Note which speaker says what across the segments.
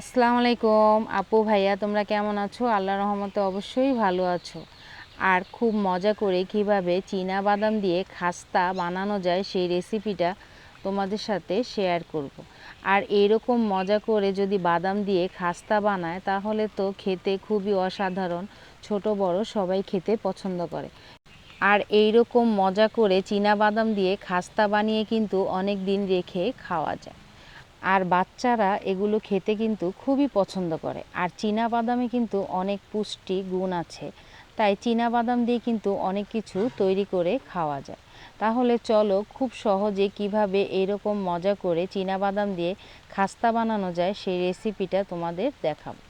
Speaker 1: আসসালামু আলাইকুম। আপু, ভাইয়া, তোমরা কেমন আছো? আল্লাহ রহমতে অবশ্যই ভালো আছো। আর খুব মজা করে কীভাবে চীনা বাদাম দিয়ে খাস্তা বানানো যায় সেই রেসিপিটা তোমাদের সাথে শেয়ার করব। আর এইরকম মজা করে যদি বাদাম দিয়ে খাস্তা বানায়, তাহলে তো খেতে খুবই অসাধারণ। ছোট, বড় সবাই খেতে পছন্দ করে। আর এই রকম মজা করে চীনা বাদাম দিয়ে খাস্তা বানিয়ে কিন্তু অনেক দিন রেখে খাওয়া যায়। আর বাচ্চারা এগুলো খেতে কিন্তু খুবই পছন্দ করে। আর চীনা বাদামে কিন্তু অনেক পুষ্টি গুণ আছে। তাই চীনা বাদাম দিয়ে কিন্তু অনেক কিছু তৈরি করে খাওয়া যায়। তাহলে চলো খুব সহজে কীভাবে এরকম মজা করে চীনা বাদাম দিয়ে খাস্তা বানানো যায় সেই রেসিপিটা তোমাদের দেখাবো।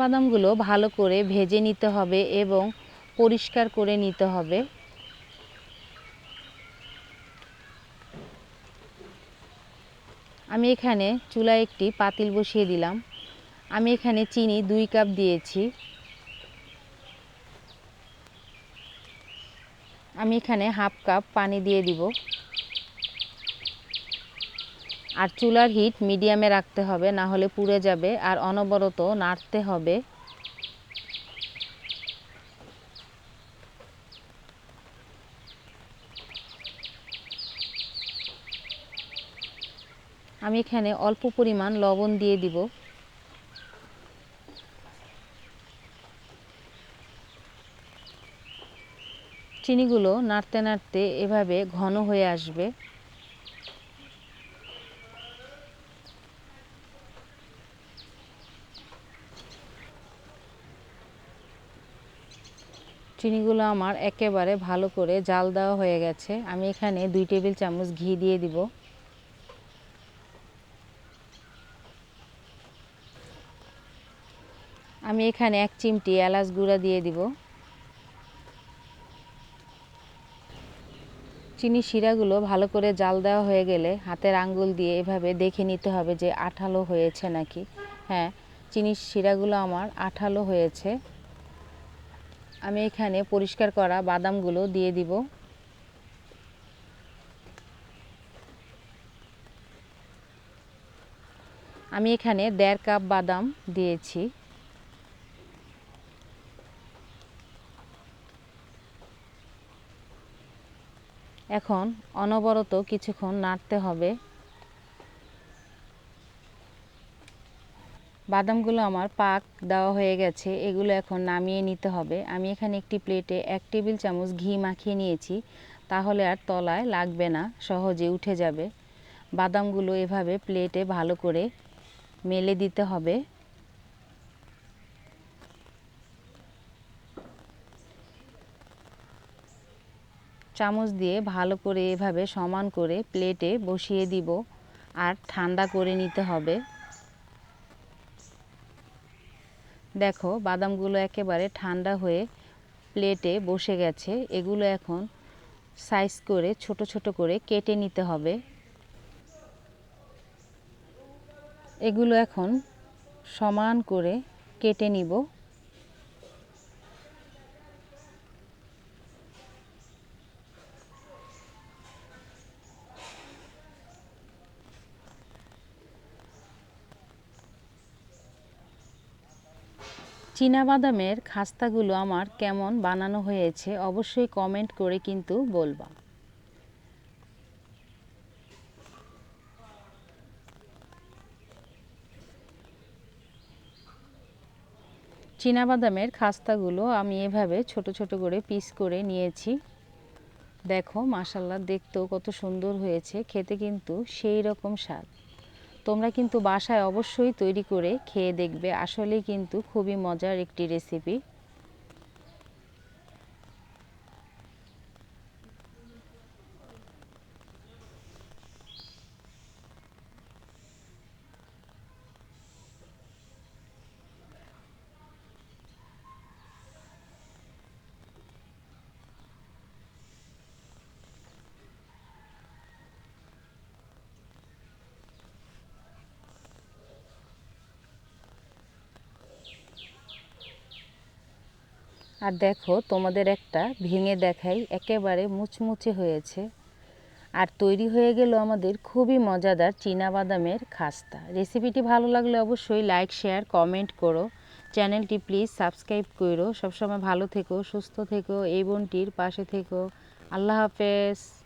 Speaker 1: বাদামগুলো ভালো করে ভেজে নিতে হবে এবং পরিষ্কার করে নিতে হবে। আমি এখানে চুলায় একটি পাতিল বসিয়ে দিলাম। আমি এখানে চিনি দুই কাপ দিয়েছি। আমি এখানে হাফ কাপ পানি দিয়ে দিব। আর চুলার হিট মিডিয়ামে রাখতে হবে, না হলে পুড়ে যাবে। আর অনবরত নাড়তে হবে। আমি এখানে অল্প পরিমাণ লবণ দিয়ে দিব। চিনিগুলো নাড়তে নাড়তে এভাবে ঘন হয়ে আসবে। চিনিগুলো আমার একেবারে ভালো করে জাল দেওয়া হয়ে গেছে। আমি এখানে দুই টেবিল চামচ ঘি দিয়ে দিব। আমি এখানে এক চিমটি এলাচ গুঁড়া দিয়ে দিব। চিনি শিরাগুলো ভালো করে জাল দেওয়া হয়ে গেলে হাতের আঙ্গুল দিয়ে এভাবে দেখে নিতে হবে যে আঠালো হয়েছে নাকি। হ্যাঁ চিনি শিরাগুলো আমার আঠালো হয়েছে। আমি এখানে পরিষ্কার করা বাদামগুলো দিয়ে দিব। আমি এখানে দেড় কাপ বাদাম দিয়েছি। এখন অনবরত কিছুক্ষণ নাড়তে হবে। বাদামগুলো আমার পাক দেওয়া হয়ে গেছে, এগুলো এখন নামিয়ে নিতে হবে। আমি এখানে একটি প্লেটে এক টেবিল চামচ ঘি মাখিয়ে নিয়েছি, তাহলে আর তলায় লাগবে না, সহজে উঠে যাবে। বাদামগুলো এভাবে প্লেটে ভালো করে মেলে দিতে হবে। চামচ দিয়ে ভালো করে এভাবে সমান করে প্লেটে বসিয়ে দিব, আর ঠান্ডা করে নিতে হবে। দেখো, বাদামগুলো একেবারে ঠান্ডা হয়ে প্লেটে বসে গেছে। এগুলো এখন সাইজ করে, ছোট ছোট করে কেটে নিতে হবে। এগুলো এখন সমান করে কেটে নিব। বাদামের খাস্তাগুলো আমার কেমন বানানো হয়েছে অবশ্যই কমেন্ট করে কিন্তু বলবা। বাদামের খাস্তাগুলো আমি এভাবে ছোট ছোট করে পিস করে নিয়েছি। দেখো মাসাল্লা দেখতেও কত সুন্দর হয়েছে, খেতে কিন্তু সেই রকম স্বাদ। তোমরা কিন্তু বাসায় অবশ্যই তৈরি করে খেয়ে দেখবে। আসলে কিন্তু খুবই মজার একটি রেসিপি আর দেখো, তোমাদের একটা ভেঙে দেখাই, একেবারে মুচমুচে হয়েছে। আর তৈরি হয়ে গেল আমাদের খুবই মজাদার বাদামের খাস্তা। রেসিপিটি ভালো লাগলে অবশ্যই লাইক, শেয়ার, কমেন্ট করো। চ্যানেলটি প্লিজ সাবস্ক্রাইব করো। সবসময় ভালো থেকো, সুস্থ থেকো, এই বোনটির পাশে থেকো। আল্লাহ হাফেজ।